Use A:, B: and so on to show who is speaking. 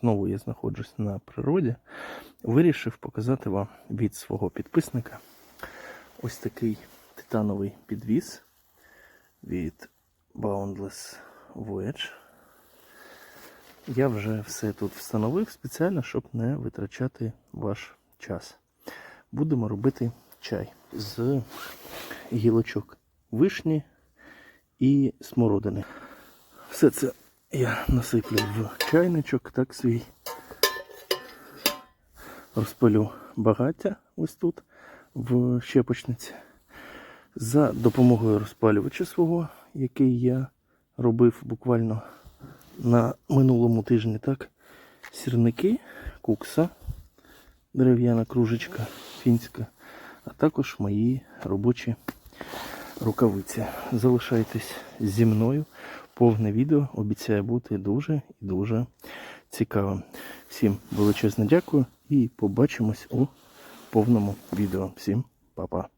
A: знову я знаходжусь на природі, вирішив показати вам від свого підписника ось такий титановий підвіс від Boundless Voyage. Я вже все тут встановив спеціально, щоб не витрачати ваш час. Будемо робити чай з гілочок вишні і смородини. Все це я насиплю в чайничок, так свій. Розпалю багаття ось тут в щепочниці. За допомогою розпалювача свого, який я робив буквально на минулому тижні, так, сірники, кукса, дерев'яна кружечка фінська, а також мої робочі рукавиці. Залишайтесь зі мною. Повне відео обіцяє бути дуже і дуже цікавим. Всім величезне дякую і побачимось у повному відео. Всім па-па.